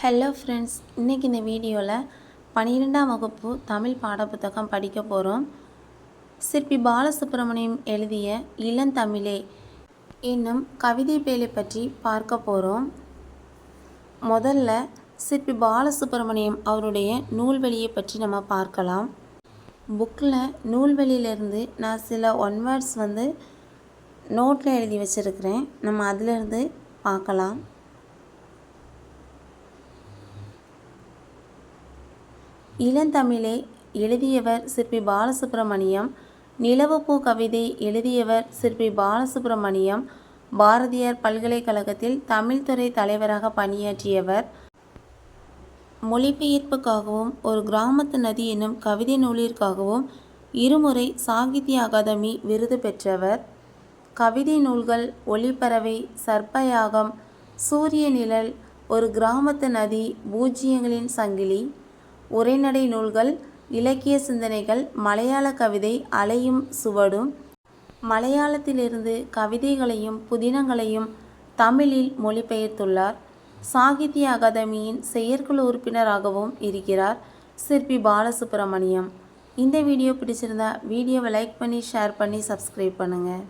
Hello friends இன்றைக்கி இந்த வீடியோவில் பன்னிரெண்டாம் வகுப்பு தமிழ் பாடப்புத்தகம் படிக்க போகிறோம் சிற்பி பாலசுப்ரமணியம் எழுதிய இளந்தமிழே என்னும் கவிதை பேழை பற்றி பார்க்க போகிறோம் முதல்ல சிற்பி பாலசுப்ரமணியம் அவருடைய நூல்வெளியை பற்றி நம்ம பார்க்கலாம். புக்கில் நூல்வெளியிலேருந்து நான் சில ஒன் வேர்ட்ஸ் வந்து நோட்டில் எழுதி வச்சுருக்கிறேன். நம்ம அதிலிருந்து பார்க்கலாம். இளந்தமிழே எழுதியவர் சிற்பி பாலசுப்ரமணியம். நிலவுப்பூ கவிதை எழுதியவர் சிற்பி பாலசுப்ரமணியம். பாரதியார் பல்கலைக்கழகத்தில் தமிழ்துறை தலைவராக பணியாற்றியவர். மொழிபெயர்ப்புக்காகவும் ஒரு கிராமத்து நதி என்னும் கவிதை நூலிற்காகவும் இருமுறை சாகித்ய அகாதமி விருது பெற்றவர். கவிதை நூல்கள் ஒளிப்பறவை சர்ப்பயாகம் சூரிய நிழல் ஒரு கிராமத்து நதி பூஜ்ஜியங்களின் சங்கிலி. உரைநடை நூல்கள் இலக்கிய சிந்தனைகள் மலையாள கவிதை அலையும் சுவடும் மலையாளத்திலிருந்து கவிதைகளையும் புதினங்களையும் தமிழில் மொழிபெயர்த்துள்ளார். சாகித்ய அகாதமியின் செயற்குழு உறுப்பினராகவும் இருக்கிறார் சிற்பி பாலசுப்ரமணியம். இந்த வீடியோ பிடிச்சிருந்தா வீடியோவை லைக் பண்ணி ஷேர் பண்ணி சப்ஸ்கிரைப் பண்ணுங்கள்